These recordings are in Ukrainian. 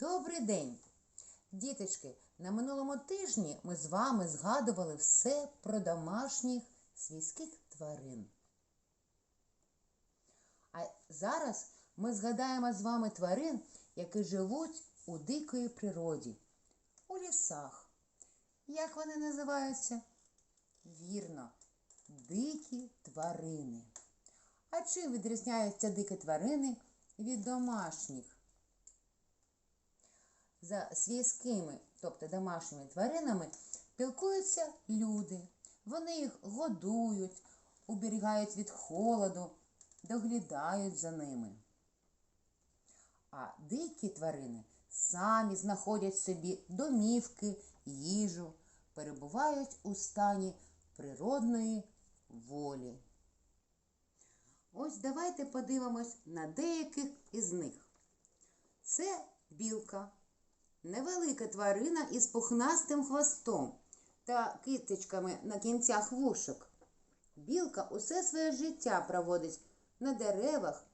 Добрий день! Діточки, на минулому тижні ми з вами згадували все про домашніх свійських тварин. А зараз ми згадаємо з вами тварин, які живуть у дикої природі, у лісах. Як вони називаються? Вірно, дикі тварини. А чим відрізняються дикі тварини від домашніх? За свійськими, тобто домашніми тваринами, пілкуються люди. Вони їх годують, уберігають від холоду, доглядають за ними. А дикі тварини самі знаходять собі домівки, їжу, перебувають у стані природної волі. Ось давайте подивимось на деяких із них. Це білка, невелика тварина із пухнастим хвостом та кисточками на кінцях вушок. Білка усе своє життя проводить на деревах,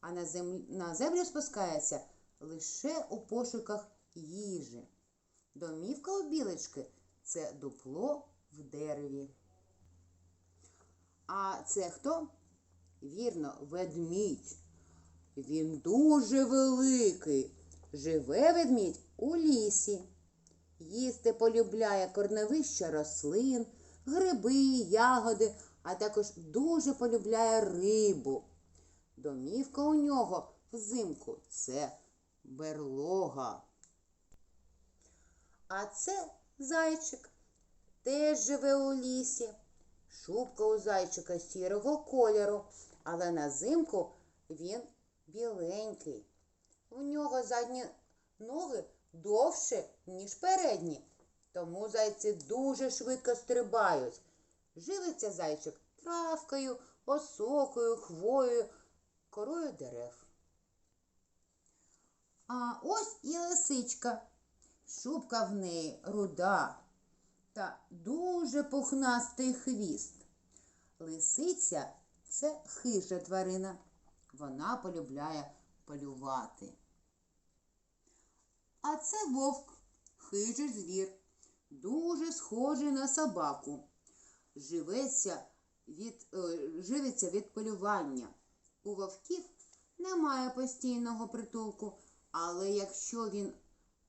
а на землю, на землю спускається лише у пошуках їжі. Домівка у білочки це дупло в дереві. А це хто? Вірно, ведмідь. Він дуже великий. Живе ведмідь у лісі. Їсти полюбляє корневища рослин, гриби, ягоди, а також дуже полюбляє рибу. Домівка у нього взимку це берлога. А це зайчик. Теж живе у лісі. Шубка у зайчика сірого кольору, але на зимку він біленький. У нього задні ноги довше, ніж передні, тому зайці дуже швидко стрибають. Живиться зайчик травкою, осокою, хвоєю, корою дерев. А ось і лисичка. Шубка в неї руда та дуже пухнастий хвіст. Лисиця це хижа тварина. Вона полюбляє полювати. А це вовк, хижий звір, дуже схожий на собаку. Живеться від, е, живиться від полювання. У вовків немає постійного притулку, але якщо він, е,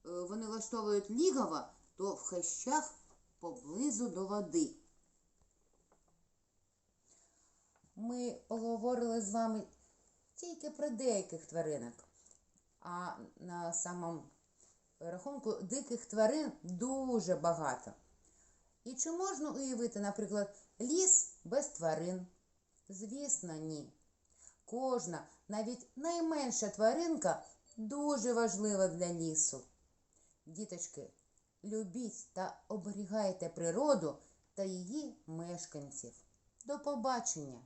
вони влаштовують лігова, то в хащах поблизу до води. Ми поговорили з вами тільки про деяких тваринок, а на самому рахунку диких тварин дуже багато. І чи можна уявити, наприклад, ліс без тварин? Звісно, ні. Кожна, навіть найменша тваринка дуже важлива для лісу. Діточки, любіть та оберігайте природу та її мешканців. До побачення!